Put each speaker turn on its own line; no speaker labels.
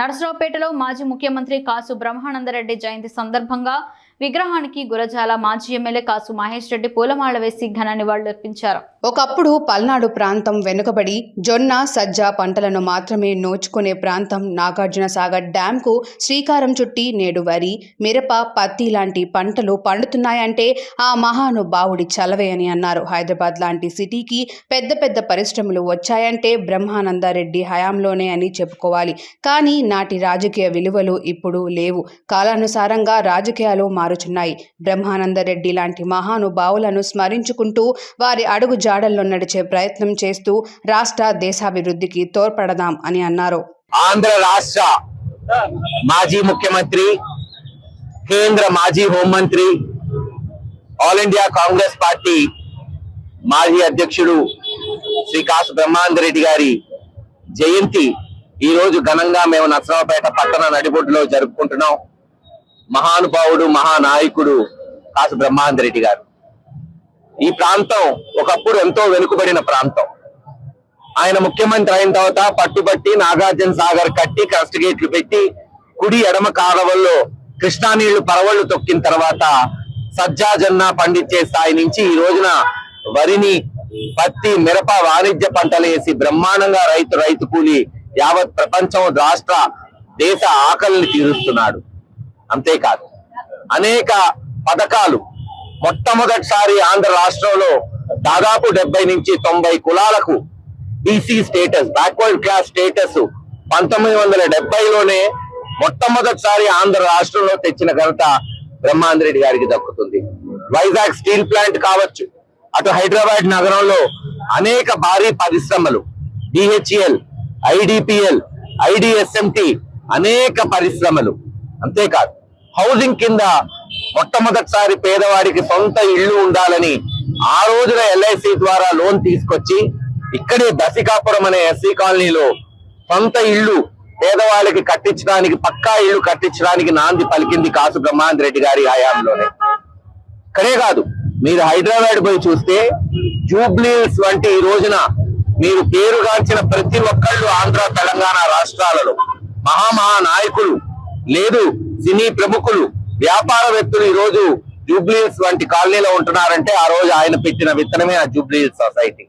నరసరావుపేటలో మాజీ ముఖ్యమంత్రి కాసు బ్రహ్మానందరెడ్డి జయంతి సందర్భంగా విగ్రహానికి గురజాల మాజీ ఎమ్మెల్యే కాసు మహేష్ రెడ్డి పూలమాల వేసి ఘన నివాళులర్పించారు.
ఒకప్పుడు పల్నాడు ప్రాంతం వెనుకబడి జొన్న సజ్జ పంటలను మాత్రమే నోచుకునే ప్రాంతం నాగార్జున సాగర్ డ్యాంకు శ్రీకారం చుట్టి నేడు వరి మిరప పత్తి లాంటి పంటలు పండుతున్నాయంటే ఆ మహానుభావుడి చలవే అని అన్నారు. హైదరాబాద్ లాంటి సిటీకి పెద్ద పెద్ద పరిశ్రమలు వచ్చాయంటే బ్రహ్మానందారెడ్డి హయాంలోనే అని చెప్పుకోవాలి. కానీ నాటి రాజకీయ విలువలు ఇప్పుడు లేవు. కాలానుసారంగా రాజకీయాలు మారుచున్నాయి. బ్రహ్మానందరెడ్డి లాంటి మహానుభావులను స్మరించుకుంటూ వారి అడుగు జాడల్లో నడిచే ప్రయత్నం చేస్తూ రాష్ట్ర దేశాభివృద్ధికి తోడ్పడదాం అని అన్నారు.
ఆంధ్ర రాష్ట్ర మాజీ ముఖ్యమంత్రి కేంద్ర మాజీ హోంమంత్రి ఆల్ ఇండియా కాంగ్రెస్ పార్టీ మాజీ అధ్యక్షుడు శ్రీ కాసు బ్రహ్మానంద రెడ్డి గారి జయంతి ఈ రోజు ఘనంగా మేము నరసరావుపేట పట్టణ నడిబొడ్డులో జరుపుకుంటున్నాం. మహానుభావుడు మహానాయకుడు కాసు బ్రహ్మానంద రెడ్డి గారు. ఈ ప్రాంతం ఒకప్పుడు ఎంతో వెనుకబడిన ప్రాంతం. ఆయన ముఖ్యమంత్రి అయిన తర్వాత పట్టుబట్టి నాగార్జున సాగర్ కట్టి కరెస్ట్ గేట్లు పెట్టి కుడి ఎడమ కాలవల్లో కృష్ణా నీళ్ళు పరవళ్ళు తొక్కిన తర్వాత సజ్జా జొన్న పండించే స్థాయి నుంచి ఈ రోజున వరిని పత్తి మిరప వాణిజ్య పంటలు వేసి బ్రహ్మాండంగా రైతు రైతు కూలి యావత్ ప్రపంచం రాష్ట్ర దేశ ఆకలిని తీరుస్తున్నాడు. అంతేకాదు. అనేక పథకాలు మొట్టమొదటిసారి ఆంధ్ర రాష్ట్రంలో దాదాపు డెబ్బై నుంచి తొంభై కులాలకు BC status backward class status పంతొమ్మిది వందల డెబ్బైలోనే మొట్టమొదటిసారి ఆంధ్ర రాష్ట్రంలో తెచ్చిన ఘనత బ్రహ్మాంధ్రెడ్డి గారికి దక్కుతుంది. వైజాగ్ స్టీల్ ప్లాంట్ కావచ్చు అటు హైదరాబాద్ నగరంలో అనేక భారీ పరిశ్రమలు డిహెచ్ఎల్ ఐడిపిఎల్ ఐడిఎస్ఎంటి అనేక పరిశ్రమలు. అంతేకాదు హౌసింగ్ కింద మొట్టమొదటిసారి పేదవాడికి సొంత ఇల్లు ఉండాలని ఆ రోజున ఎల్ఐసి ద్వారా లోన్ తీసుకొచ్చి ఇక్కడే దశికాపురం అనే ఎస్సీ కాలనీలో సొంత ఇల్లు పేదవాళ్ళకి కట్టించడానికి పక్కా ఇల్లు కట్టించడానికి నాంది పలికింది కాసు బ్రహ్మానంద రెడ్డి గారి హయాంలోనే. ఇక్కడే కాదు మీరు హైదరాబాద్ పోయి చూస్తే జూబ్లీస్ వంటి ఈ రోజున మీరు పేరుగాంచిన ప్రతి ఒక్కళ్ళు ఆంధ్ర తెలంగాణ రాష్ట్రాలలో మహామహా నాయకులు లేదు సినీ ప్రముఖులు వ్యాపారవేత్తలు ఈ రోజు జూబ్లీహిల్స్ వంటి కాలనీలో ఉంటున్నారంటే ఆ రోజు ఆయన పెట్టిన విత్తనమే ఆ జూబ్లీహిల్స్ సొసైటీ.